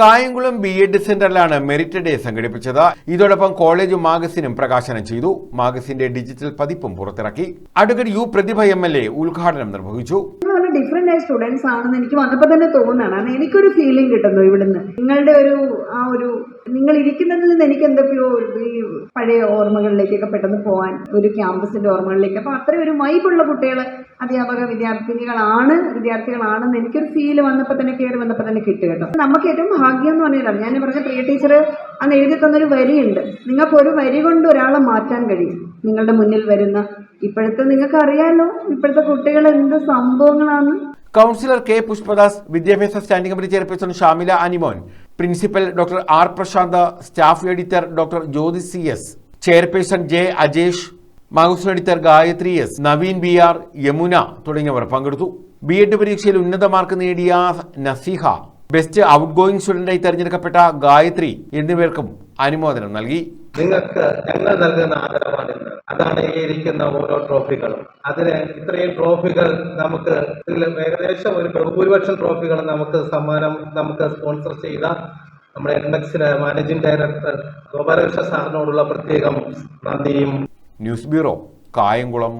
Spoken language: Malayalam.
കായംകുളം ബി എഡ് സെന്ററിലാണ് മെറിറ്റ് ഡേ സംഘടിപ്പിച്ചത്. ഇതോടൊപ്പം കോളേജ് മാഗസിനും പ്രകാശനം ചെയ്തു. മാഗസിന്റെ ഡിജിറ്റൽ പതിപ്പും പുറത്തിറക്കി. Advocate U Prathibha M L A ഉദ്ഘാടനം നിർവഹിച്ചു. ഡിഫറെന്റ് ആയ സ്റ്റുഡൻസ് ആണെന്ന് എനിക്ക് വന്നപ്പോൾ തന്നെ കാരണം എനിക്കൊരു ഫീലിംഗ് കിട്ടുന്നു ഇവിടുന്ന്. നിങ്ങളുടെ ഒരു ആ ഒരു നിങ്ങൾ ഇരിക്കുന്നതിൽ നിന്ന് എനിക്ക് എന്തൊക്കെയോ ഈ പഴയ ഓർമ്മകളിലേക്കൊക്കെ പെട്ടെന്ന് പോകാൻ ഒരു ക്യാമ്പസിന്റെ ഓർമ്മകളിലേക്ക്. അപ്പൊ അത്രയും ഒരു വൈബുള്ള കുട്ടികൾ അധ്യാപക വിദ്യാർത്ഥിനികളാണ് വിദ്യാർത്ഥികളാണെന്ന് എനിക്കൊരു ഫീൽ വന്നപ്പോൾ തന്നെ കയറി വന്നപ്പോൾ തന്നെ കിട്ടും കേട്ടോ. നമുക്ക് ഏറ്റവും ഭാഗ്യം എന്ന് പറഞ്ഞതാണ് ഞാൻ പറഞ്ഞ പ്രിയ ടീച്ചർ അന്ന് എഴുതി തന്നൊരു വരിയുണ്ട്. നിങ്ങൾക്ക് ഒരു വരി കൊണ്ട് ഒരാളെ മാറ്റാൻ കഴിയും. നിങ്ങളുടെ മുന്നിൽ വരുന്ന ഇപ്പോഴത്തെ നിങ്ങൾക്ക് അറിയാലോ ഇപ്പോഴത്തെ കുട്ടികൾ എന്ത് സംഭവങ്ങളാണ് കൗൺസിലർ കെ പുഷ്പദാസ് വിദ്യാഭ്യാസ standing committee chairperson Shamila Animon principal doctor R Prashanth staff editor doctor Jyothi C S chairperson J Ajesh magazine editor Gayathri S Naveen B R Yamuna തുടങ്ങിയവർ പങ്കെടുത്തു. ബി എഡ് പരീക്ഷയിൽ ഉന്നത മാർക്ക് നേടിയ നസീഹ ബെസ്റ്റ് ഔട്ട് ഗോയിങ് സ്റ്റുഡന്റായി തെരഞ്ഞെടുക്കപ്പെട്ട ഗായത്രി എന്നിവർക്കും അനുമോദനം നൽകി. നിങ്ങൾക്ക് ഞങ്ങൾ നൽകുന്ന ആദരവാണ് അതാണ് ഈ ഇരിക്കുന്ന ഓരോ ട്രോഫികളും. അതിന് ഇത്രയും ട്രോഫികൾ നമുക്ക് ഏകദേശം ഒരു ബഹുഭൂരിപക്ഷം ട്രോഫികൾ നമുക്ക് സമ്മാനം നമുക്ക് സ്പോൺസർ ചെയ്ത നമ്മുടെ എൻ എക്സിലെ മാനേജിംഗ് ഡയറക്ടർ ഗോപാലകൃഷ്ണ സാറിനോടുള്ള പ്രത്യേകം നന്ദിയും. News bureau Kayamkulam.